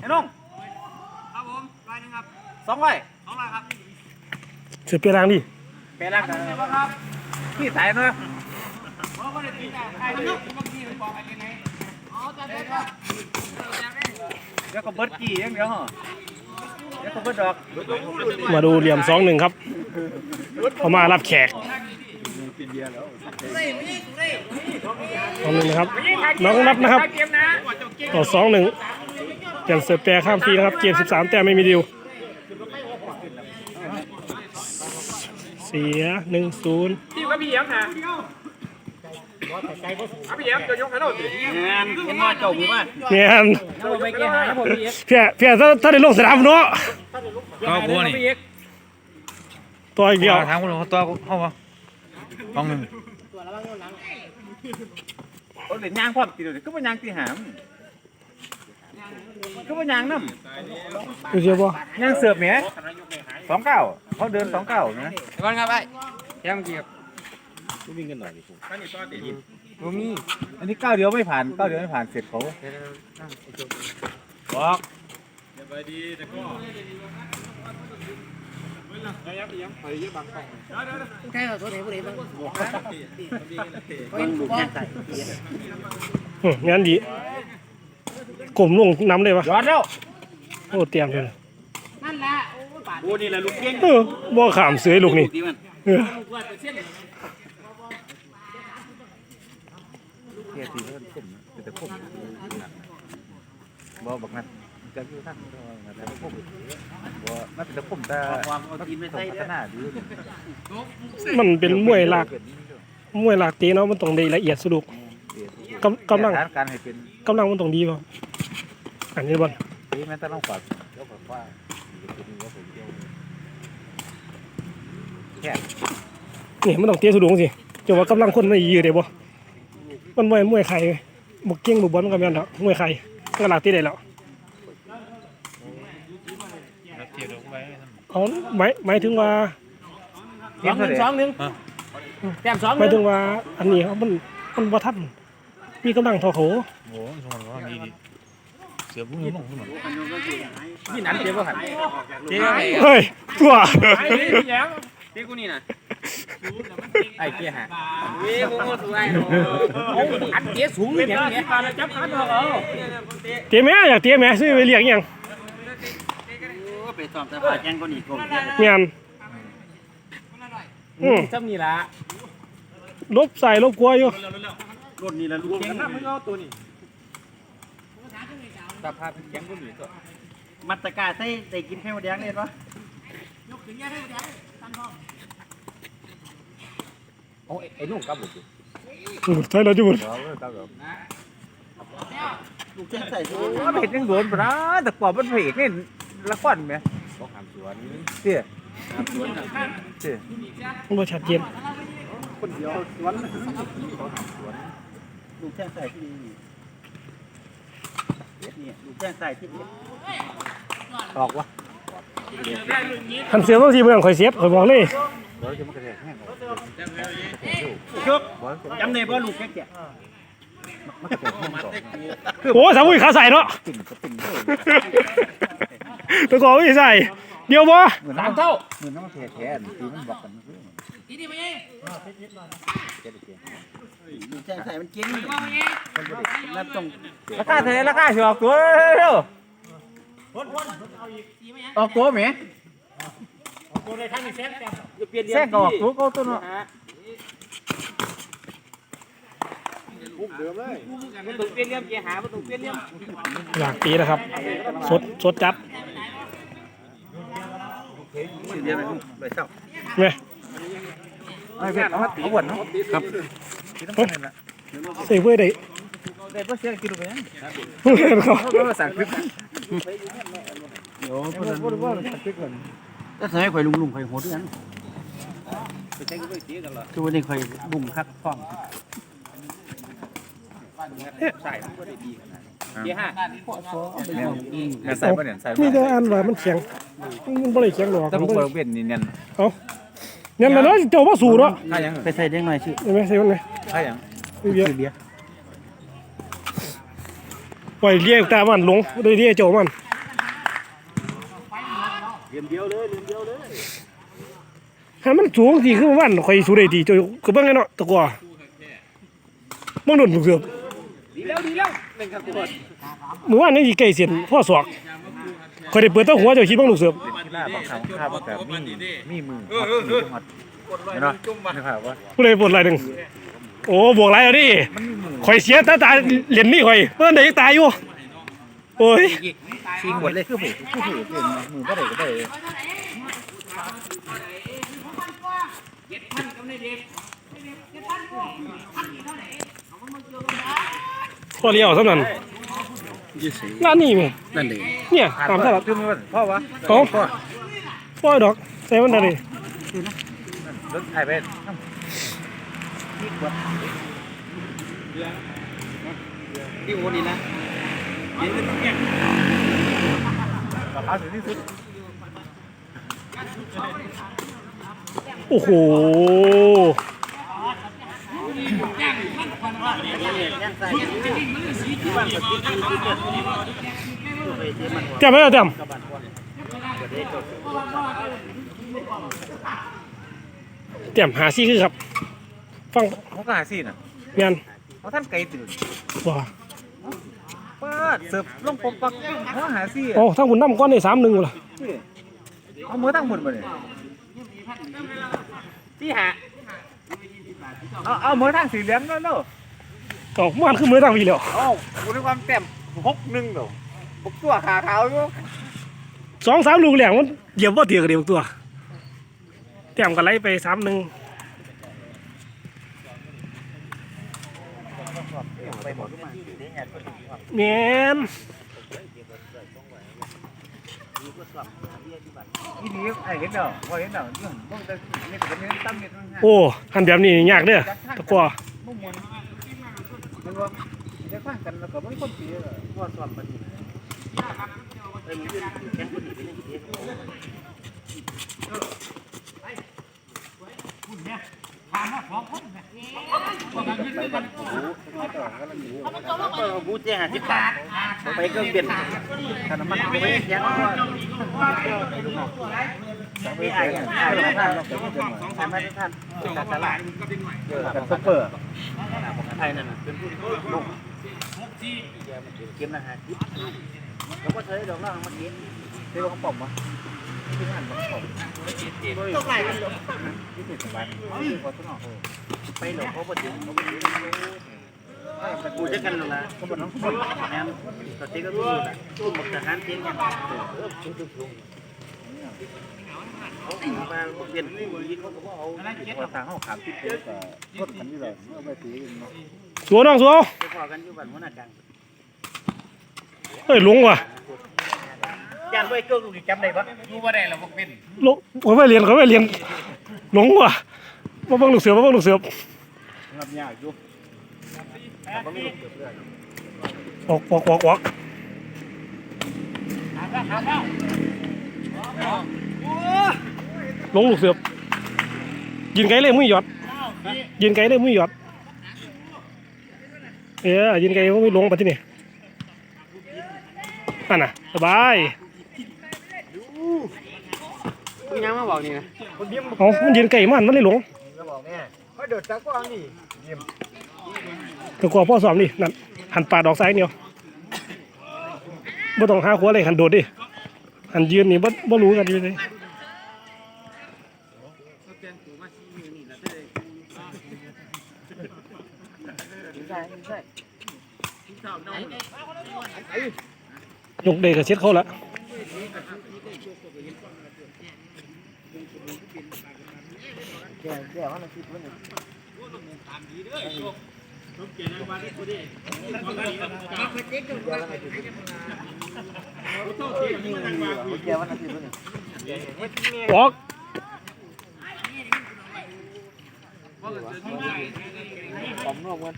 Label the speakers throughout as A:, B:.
A: ไอ้น้อง
B: ครับผมร้อยหนึงครับ
A: สองร้อย
B: สองร้อยครับ
C: เสือเปียรางดิ
A: เป็นรักกันพี่สายเนาะ
B: เพราะว่าได้ตีแต่ใครไม่รู้บางทีมันบอกอะไรไงอ๋อแต่เด็กครับ
A: เดี๋ยวก็เบิดกี่อย่างเดียวเหรอเดี๋ยวก็เบิดดอก
C: มาดูเหลี่ยมสองหนึ่งครับเขามารับแขกสองหนึ่งนะครับ น้องนับนะครับต่อสองหนึ่งเปลี่ ยนเสือแปรข้ามฟรีนะครับ เกมสิบสามแต้มไม่มีดิว เสียหนึ่งศูนย์
B: ที่ก็พี่เยี่ยมนะพี่เยี่ยมจะยกให้เราสิ
A: งานเห็นว่าเจ้ามือมา
C: เนี่ย
B: เราไปแก้หาผมพี่เยี่ยม
C: เพียเพียถ้าถ้าได้ลงสนามเนาะ
D: ก็กลัวนี่
B: พี่เยี่ยม
C: ตัวอีกเดียว
D: ถามคนเขาตัวเข้ามาลองหนึ่ง
A: โอ้ยเล่นยางพร้อมตีเดียวก็เป็นยางตีหาม ก็เป็นยางน้
C: ดูเชียวป่ะำ
A: ยางเสือบเนี่ยสองเก้าเขาเดินสองเก้านะ
B: ก่อนครับไอ้เยี่ยมเกี่ยว
A: บ่มีอันนี้เก้าเดียวไม่ผ่านเก้าเดียวไม่ผ่านเสร็จเขาบอก
B: ใช่เหรอตัวไหนผู้ใดบ้าง
A: มันบุกแค่ใส่
C: อืมงานดี กลมลงน้ำได้ปะ
A: ยอดแล้ว
C: โอ้เตรียมเลย
B: นั่นแหละโอ้บาท
A: โอ้นี่แหละลูกเก่ง
C: เออบ่ขามเสือลูกนี่
A: ดีมัน
C: เออ
B: ร้อยเปอร์เซ็นต์
A: เทียทีมันคุ้มนะแต่คุ้มบ่บอกนัดจะอยู่ทั้งแต่คุ้มบ่มันเป็นคุ้มแต่ความกินไม่ใช่พัฒนาดี
C: มันเป็นมวยหลักมวยหลักตีเนาะมันต้องได้ละเอียดสุดลูกกำกำลัง
A: การให้เป็น
C: กำลังมันต้องดีป่ะ อันนี้บอล
A: นี่แม่ต้องฝากเดี๋ยวผมว่าจะมีว่าผมเดียวแค่
C: นี่มันต้องเตี้ยสุดลูกสิจะว่ากำลังคนไม่ยืดได้บ่มันมวยมวยไข่บ่เก่งบ่บอลมันก็แม่นแล้วมวยไข่ก็หลักตีได้แล้ว
D: เทียบลงไป
C: เอาหมายหมายถึงว่า
B: สองหนึ่งสองหนึ่งแต้มสองห
C: หมาย
B: นึ่
C: ถึ
B: ง
C: งว่าอันนี้ครับมันมันบ่ทันมีกำลังเท่าเขา
D: โอ้ยสมองว่าดีดี เสือพวกนี้ลงขึ้นมา
A: ที่นั้นเจ็บว่าหัน
D: เจ๊ไเฮ้
C: ยตัว
B: ไอ้พี่เยี่ยม
A: ที่กูนี่นะไอ้เกี้ยฮะ
B: เว้ยโมโหสวยโอ้อันเตี้ยสูงเลยเนี่ยเนี่ยการจับขันเอา
C: เตี้ยแม่อยากเตี้ยแม่ซื้อไปเลี้ยงอิหยัง
A: ไปสอบแต่ผ่าแจ้งก็หนีกลม
C: งานอืม
B: จำนี่ละ
C: ลบใส่ลบกลัวอยู่
A: รถนี่ละลูกเก่ง
B: มึงเอาตัวนี้
A: สภาพแจ้งก็หนีตัวมัตตกาใส่ใส่กินแค่หมดแดงเลยปะ
B: โอ้ไอ้นุ่งกับลูก
C: อืมใช่แล้วจุบุญ
A: ลูกแจ้งใส่มันเห็นยังโดนปะแต่กว่ามันเพกนี่ละครไหมบอกหามสวนเตี้ยเตี้ย
C: มันบ่ชัดเจน
A: คนเดียวสวนลูกแจ้งใส่ที่ นี่นี่ลูกแจ้งใส่ที่นี่ออกวะ
C: คันเสือต้องสิเบิ่งข่อยเสียบข่อยบอกเลย
A: เดี๋ยวจะมันกระแทกแห้งยกจำได้ป่ะลูกแก่มันกระแทกแห้งก่อน
C: โอ้สามุยขาใส่เนาะ
A: ปิ่นก็ปิ่นเลย
C: ตะกอไม่ใส่ เดียวบ่
A: เหมือนน้ำเท่าเหมือนน้ำแท้แท้ตีมันบอกกันคือทีนี้ไปเองแจ้งใส่มันเก่งแล้วตรงราคาเท่าไรราคาสิออกตัวเร็วออกตัวไหม
B: ตัวในท่านมีเซ็ตแต้ม
A: แท่งก็ออกตัวก็ตัวเนาะ
B: มันต้องเปลี่ยนเรื่องเกียร์หามันต้องเปลี่ยนเรื่อง
C: อยากตีนะครับสดสดจัด
A: เดียวไปเลยเศร้า
C: แม่
A: ไม่เป็นเอาตีหวนเนาะครับเป็นละ
C: ใส่เพื่อได้
A: ได้เพราะเสียกินไปยัง
C: เขา
A: เขาก็สั่งคลิปโอ้พวกนั้นพวกนั้นสั่งคลิปก่อนถ้าใสมัยข่อยลุงลุงข่อยโหดด้วยกันคือวันนี้ข่อยบุ่มคักฟ้อง
B: เกียร์ห้า
A: เนี่ยใส่ป่ะเนี่ยใส่
C: มีแต่อันว่ามันแข็ง มันบ่ได้แข็งหรอก
A: ถ้าผมเปิดเป็นนี่เนี่ย
C: เอาเนี่ยมันเนาะเจ้าบ่สู้เนาะ
A: ถ้ายังไปใส่เด็กหน่อยสิ
C: เห็นไหมใส่มันไหม
A: ถ้ายัง
C: เบีย
A: คือเบียร์
C: ปล่อยเรียกตามันลงโดยที่เจ้ามัน
B: เดียมเดียวเลยเดียมเดียวเลย
C: ถ้ามันสูงสิคือวันข่อยสู้ได้ดีโจยก็เบิ่งไงเนาะตะกัวมึงโดนลูกเสือบ
B: ดีแล้วดีแล้วเป็นครับทุกคน
C: มื้อวานนี่สิใกล้เสียนพ่อศอก ข่อยได้เปิดแตาหัวเจ้าคิดเบิ่งลูกเสือบ
A: กีฬาบางครั้งข้าวแบบมีมีมือฮอตมีฮอตเห็นเนาะนะครับว่า
C: ผู้ใดปวดอะไรหนึ่งโอ้บวกไรเอาดิ
A: มันมีมือ
C: ข่อยเสียตาตาเหรียญนี่ข่อยเพิ่นได้ตายอยู่โอ้ย
A: ชีขวดเลยคือหูคือหูคือมือก็ได้ก็ได้
C: พอเลี้ยวสำนั้น ร้านนี้แม่
B: นั่นเอง
C: เนี่ย
A: ผ่าน
C: ตามตลาด
A: คือมันพ่อวะ
C: เอาปล่อยดอกใส่มันได้ดิ
A: รถถ่ายไป
B: พี่โอนี่นะ
A: กระเป๋าถึงที่สุด
C: โอ้โห จำไหมจำจำหาซี่คือครับ ฟัง
A: เขาก็หาซีน่ะ
C: เมียน
A: เขาท่านไกลตื่น
C: ว้า
A: เปิดเสิร์ฟลงปกปักเขาหาซี
C: โอ้ทั้งบุญน้ำก้อนได้สามหนึ่งล่ะ
A: เอามือตั้งบนมาเลย
B: พี่หา
A: เอาเอามือตั้งสีเหลืองแล้วเนาะ
C: ออกมันคือมือตั้งวีแล้ว
A: เอ้าคุณความเต็มหกหนึ่งเนาะหกตัวขาขาวอยู่
C: สองสามลูกแหลงมันเหยียบว่าเตียกันเดียวตัวแต้มกันไล่ไปสามหนึ่ง
A: ไปหมด
C: แมน โอ้หันแบบนี้ยากเด้อตะกัว
A: มุ่งมันมันว่าจะฟังกันแล้วก็ไม่คนตีว่าสอบมัน
B: บูเจ้หาสิบบาท ไปเครื่องบิน
A: ขนาดมันไม่แข็งว่าไม่ไอ้ไอ้ท่านเราเป็นคนสองสามให้ท่านเป็นการตลาดกับซุปเปอร์
B: ไทยนั่นเป็นผู้ลูกเกมนะฮะแล้วก็ใช้ดอกล่างเมื่อกี้
A: เรียกว่าปอมมั้ยที่หันมาปอม
B: ต้องไหนกัน
A: ที่ติดสบายพอ
B: ไปหลอกเขาปฏิเขาปฏิกูจะกันหรอละ
A: เขาบอกน้อง
B: แอมสติ ก็คือตู้หมกทหารเทียนกันเออชุ่มชุ่มชุ่มเขามาเปลี่ยนผู้ยิงเขาก็เอา
A: พอทางเขาขามติดเลยก็รถคันนี้เลยเอาไปตีเนาะ
C: สัวน้องสัว
B: ไปพอกันอยู่บ้านหัวหน้ากลาง
C: เฮ้ยหลงว่ะ
B: ย่านด้วยเกิ้งจำได้ปะรู้ว่าได้แล้วพวกเป็น
C: หลงเขาไปเรียนเขาไปเรียนหลงว่ะมาเบังลูกเสือมาเบังลูกเสือ
A: รับยากอยู่
C: ออกออกออกออกหลงลูกเสือยินไกลเลยมุ้ยหยอดยินไกลเลยมุ้ยหยอดเออยินไกลมุ้ยหลงไปที่นี่นั่นน่ะสบาย
B: มึงยังมาบอกนี่นะ
C: เอามันยืนไก่มันมันเลยหลง
A: จะบอกแม่เขาเดือดจากกว้างนี่
C: แตะกอพ่อสอบนี่นั่นหันปาดอกซ้ายเดียวบ่ต้องหาขัวเลยหันโดดดิหันยืนนี่บ่บ่รู้กันอยู่เลยยกเด็กับเช็ดเขาละ
A: แก่แก่ว่าเราคิดว่าเนี่ย
C: ออก
A: ผมร่วมกัน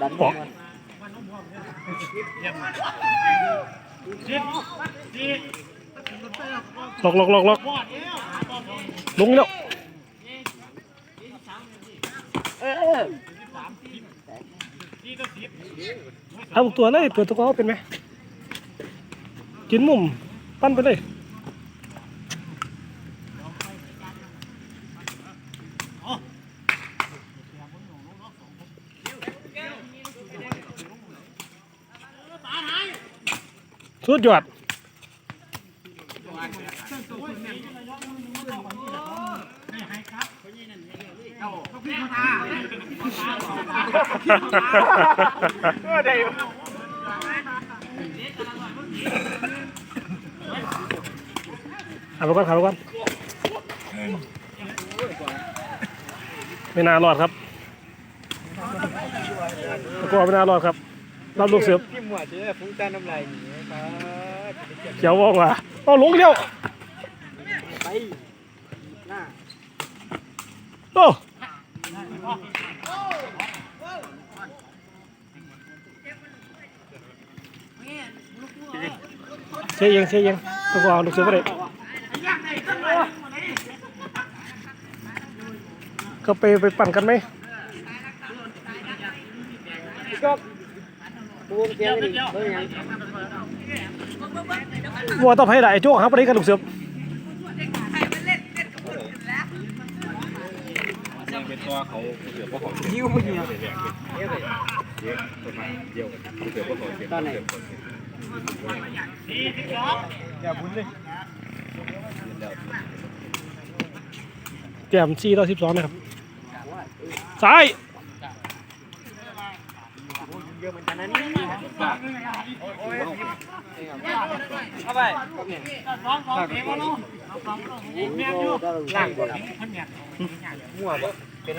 A: ดัน
C: ออกล็อกล็อกล็อกล็อกลงแล้วเอ เอาตัวเลยเปิดตัวเขาเป็นไหมกินมุมปั้นไปเลยสุดยอด ขับรถก่อนขับรถก่อนไม่น่ารอดครับตะกัวไม่น่ารอดครับรับลูกเสือ
B: ที่หมวดเจ้ฟุ้งตาน้ำลายหนีครับ
C: เขียวบอกว่าเอาลงเดียว
B: ไปหน้า
C: โอ้ เสียยังเสียยังตะกัวเอาลูกเสือไปเลยก็ไปไปปั่นกันไหม
B: ปูเสียงดิเฮ้ยยัง
C: วัวต้องให้ได้ไอ้โจ้ครับไปได้กันลูกเสือ
A: เป็นตัวเขาเสือพวกเขา
B: ยิ้วไม่ยิ้ว
A: เดียวเสือพวกเขาเสือ
B: ตอนไหนอย่าบุญเลย
C: เตรียม4ต่อ12นะครับซ้าย
B: เยอะเหมือนกันนะนี่เข้าไปสองสองเทปแล้วล่างบ่มั่วบ่เป็นล่างบ่งงงบ่มึงยัง เป็น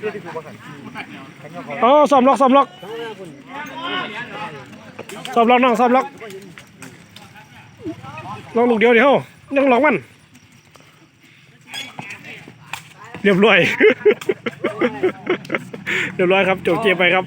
B: เด็กที่กูบ่ขัน
C: อ๋อซ้อมล็อกซ้อมล็อกซ้อมล็อกน้องซ้อมล็อกลองลูกเดียวเดียวยังลองมันเรียบร้อย เรียบร้อยครับจบเกมไปครับ